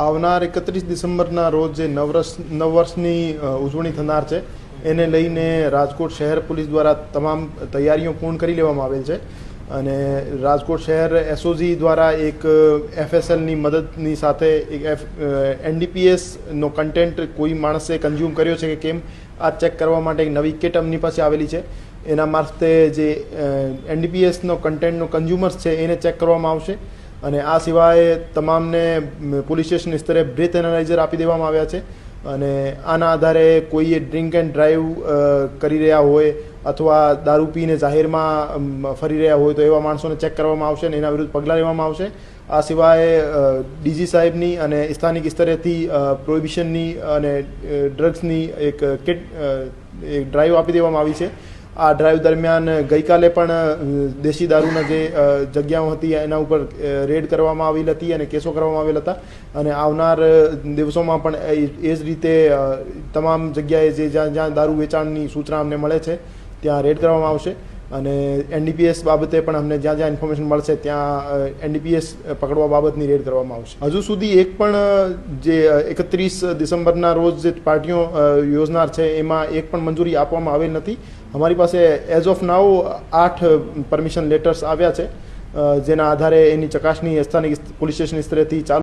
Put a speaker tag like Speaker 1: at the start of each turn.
Speaker 1: આવનાર એકત્રીસ ડિસેમ્બરના રોજ જે નવરસ નવ વર્ષની ઉજવણી થનાર છે, એને લઈને રાજકોટ શહેર પોલીસ દ્વારા તમામ તૈયારીઓ પૂર્ણ કરી લેવામાં આવેલ છે. અને રાજકોટ શહેર એસઓજી દ્વારા એક એફએસએલની મદદની સાથે એક એફ એનડીપીએસનો કન્ટેન્ટ કોઈ માણસે કન્ઝ્યુમ કર્યો છે કે કેમ, આ ચેક કરવા માટે એક નવી કિટ અમની પાસે આવેલી છે. એના મારફતે જે એનડીપીએસનો કન્ટેન્ટનો કન્ઝ્યુમર્સ છે એને ચેક કરવામાં આવશે. અને આ સિવાય તમામને પોલીસ સ્ટેશન સ્તરે બ્રેથ એનાલાઇઝર આપી દેવામાં આવ્યા છે. અને આના આધારે કોઈએ ડ્રિંક એન્ડ ડ્રાઈવ કરી રહ્યા હોય અથવા દારૂ પીને જાહેરમાં ફરી રહ્યા હોય તો એવા માણસોને ચેક કરવામાં આવશે અને એના વિરુદ્ધ પગલાં લેવામાં આવશે. આ સિવાય ડીજી સાહેબની અને સ્થાનિક સ્તરેથી પ્રોહિબિશનની અને ડ્રગ્સની એક કિટ એક ડ્રાઈવ આપી દેવામાં આવી છે. આ ડ્રાઈવ દરમિયાન ગઈકાલે પણ દેશી દારૂના જે જગ્યાઓ હતી, એના ઉપર રેડ કરવામાં આવેલ હતી અને કેસો કરવામાં આવેલ હતા. અને આવનાર દિવસોમાં પણ એ જ રીતે તમામ જગ્યાએ જે જ્યાં જ્યાં દારૂ વેચાણની સૂચના અમને મળે છે, ત્યાં રેડ કરવામાં આવશે. અને એનડીપીએસ બાબતે પણ અમને જ્યાં જ્યાં ઇન્ફોર્મેશન મળશે, ત્યાં એનડીપીએસ પકડવા બાબતની રેડ કરવામાં આવશે. હજુ સુધી એક પણ જે એકત્રીસ ડિસેમ્બરના રોજ જે પાર્ટીઓ યોજનાર છે, એમાં એક પણ મંજૂરી આપવામાં આવેલ નથી. અમારી પાસે એઝ ઓફ નાવ આઠ પરમિશન લેટર્સ આવ્યા છે જેના આધારે એની ચકાસણી સ્થાનિક પોલીસ સ્ટેશન સ્તરેથી ચાલુ